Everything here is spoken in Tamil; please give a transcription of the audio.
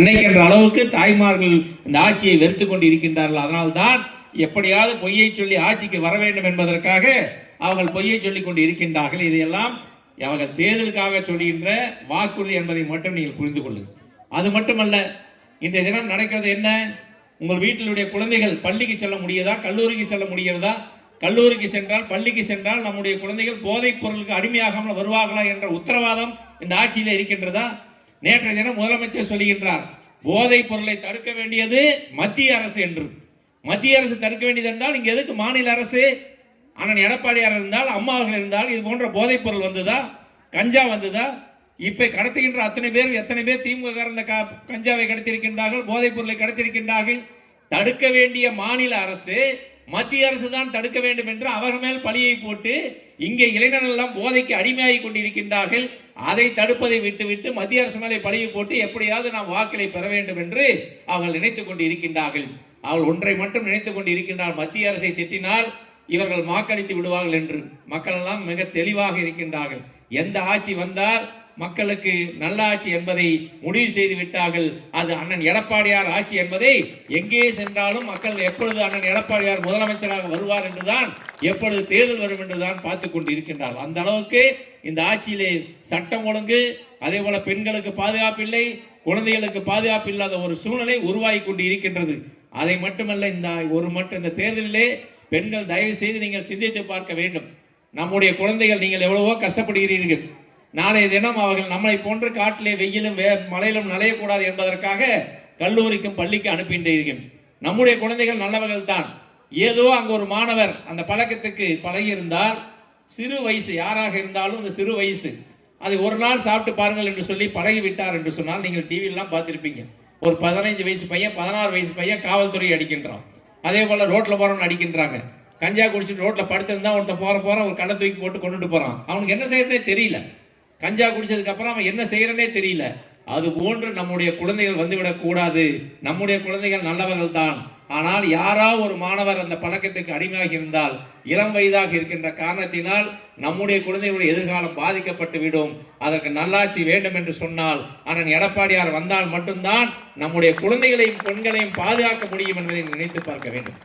நினைக்கின்ற அளவுக்கு தாய்மார்கள் இந்த ஆட்சியை வெறுத்து கொண்டு இருக்கின்றார்கள் அதனால்தான் எப்படியாவது பொய்யை சொல்லி ஆட்சிக்கு வர வேண்டும் என்பதற்காக அவர்கள் பொய்யை சொல்லிக் கொண்டு இருக்கின்றார்கள் இதையெல்லாம் அவர்கள் தேர்தலுக்காக சொல்கின்ற வாக்குறுதி என்பதை மட்டும் நீங்கள் புரிந்து கொள்ளுங்கள். அது மட்டுமல்ல இன்றைய தினம் நடக்கிறது என்ன? உங்கள் வீட்டிலுடைய குழந்தைகள் பள்ளிக்கு செல்ல முடியதா? கல்லூரிக்கு செல்ல முடிகிறதா? கல்லூரிக்கு சென்றால் பள்ளிக்கு சென்றால் நம்முடைய குழந்தைகள் போதைப் பொருளுக்கு அடிமையாகாமல் வருவார்களா என்ற உத்தரவாதம் இந்த ஆட்சியில் இருக்கின்றதா? நேற்றைய தினம் முதலமைச்சர் சொல்லுகின்றார் போதைப் பொருளை தடுக்க வேண்டியது மத்திய அரசு என்று. மத்திய அரசு தடுக்க வேண்டியது என்றால் இங்கே எதுக்கு மாநில அரசு? அண்ணன் எடப்பாடியார் இருந்தால் அம்மாவர்கள் இருந்தால் இது போன்ற போதைப் பொருள் வந்ததா? கஞ்சா வந்ததா? இப்போ கடத்துகின்ற அத்தனை பேர் எத்தனை பேர் திமுக இந்த க- கஞ்சாவை கடத்தியிருக்கின்றார்கள் போதைப் பொருளை கடத்தியிருக்கின்றார்கள்? தடுக்க வேண்டிய மாநில அரசு மத்திய அரசு தான் தடுக்க வேண்டும் என்று அவர் மேல் பழியை போட்டு இங்கே இளைஞர்கள் எல்லாம் போதைக்கு அடிமையாகி கொண்டிருக்கின்றார்கள். அதை தடுப்பதை விட்டுவிட்டு மத்திய அரசு மேலே பழியை போட்டு எப்படியாவது நாம் வாக்களை பெற வேண்டும் என்று அவர்கள் நினைத்துக் கொண்டு இருக்கின்றார்கள் அவள் ஒன்றை மட்டும் நினைத்துக் கொண்டு இருக்கின்றார் மத்திய அரசை திட்டினால் இவர்கள் வாக்களித்து விடுவார்கள் என்று மக்கள் எல்லாம் மிக தெளிவாக இருக்கின்றார்கள். எந்த ஆட்சி வந்தால் மக்களுக்கு நல்ல ஆட்சி என்பதை முடிவு செய்து விட்டார்கள். அது அண்ணன் எடப்பாடியார் ஆட்சி என்பதை எங்கே சென்றாலும் மக்கள் எப்பொழுது அண்ணன் எடப்பாடியார் முதலமைச்சராக வருவார் என்றுதான் எப்பொழுது தேர்தல் வரும் என்றுதான் பார்த்து கொண்டு இருக்கின்றார்கள் அந்த அளவுக்கு இந்த ஆட்சியிலே சட்டம் ஒழுங்கு அதே போல பெண்களுக்கு பாதுகாப்பு இல்லை குழந்தைகளுக்கு பாதுகாப்பு இல்லாத ஒரு சூழ்நிலை உருவாகி கொண்டு இருக்கின்றது அதை மட்டுமல்ல இந்த ஒரு மட்டும் இந்த தேர்தலிலே பெண்கள் தயவு செய்து நீங்கள் சிந்தித்து பார்க்க வேண்டும். நம்முடைய குழந்தைகள் நீங்கள் எவ்வளவோ கஷ்டப்படுகிறீர்கள். நாளைய தினம் அவர்கள் நம்மளை போன்று காட்டிலே வெயிலும் வே மழையிலும் நனையக்கூடாது என்பதற்காக கல்லூரிக்கும் பள்ளிக்கு அனுப்பின்றீர்கள். நம்முடைய குழந்தைகள் நல்லவர்கள் தான் ஏதோ அங்கே ஒரு மாணவர் அந்த பழக்கத்துக்கு பழகியிருந்தால் சிறு வயசு யாராக இருந்தாலும் இந்த சிறு வயசு. அதை ஒரு நாள் சாப்பிட்டு பாருங்கள் என்று சொல்லி பழகி விட்டார் என்று சொன்னால் நீங்கள் டிவிலாம் பார்த்துருப்பீங்க. ஒரு பதினைஞ்சு வயசு பையன் பதினாறு வயசு பையன் காவல்துறை அடிக்கின்றான். அதே போல் ரோட்டில் போகிறவன் அடிக்கின்றாங்க. கஞ்சா குடிச்சிட்டு ரோட்டில் படுத்திருந்தா ஒருத்தன் போகிற போற ஒரு கள்ள தூக்கி போட்டு கொண்டுட்டு போகிறான் அவனுக்கு என்ன செய்யறதே தெரியல. கஞ்சா குடிச்சதுக்கு அப்புறம் அவன் என்ன செய்யறனே தெரியல. அது போன்று நம்முடைய குழந்தைகள் வந்துவிடக் கூடாது. நம்முடைய குழந்தைகள் நல்லவர்கள் தான் ஆனால் யாரா ஒரு மாணவர் அந்த பழக்கத்துக்கு அடிமையாக இருந்தால் இளம் வயதாக இருக்கின்ற காரணத்தினால் நம்முடைய குழந்தைகளுடைய எதிர்காலம் பாதிக்கப்பட்டு விடும். அதற்கு நல்லாட்சி வேண்டும் என்று சொன்னால் அண்ணன் எடப்பாடியார் வந்தால் மட்டும்தான் நம்முடைய குழந்தைகளையும் பெண்களையும் பாதுகாக்க முடியும் என்பதை நினைத்து பார்க்க வேண்டும்.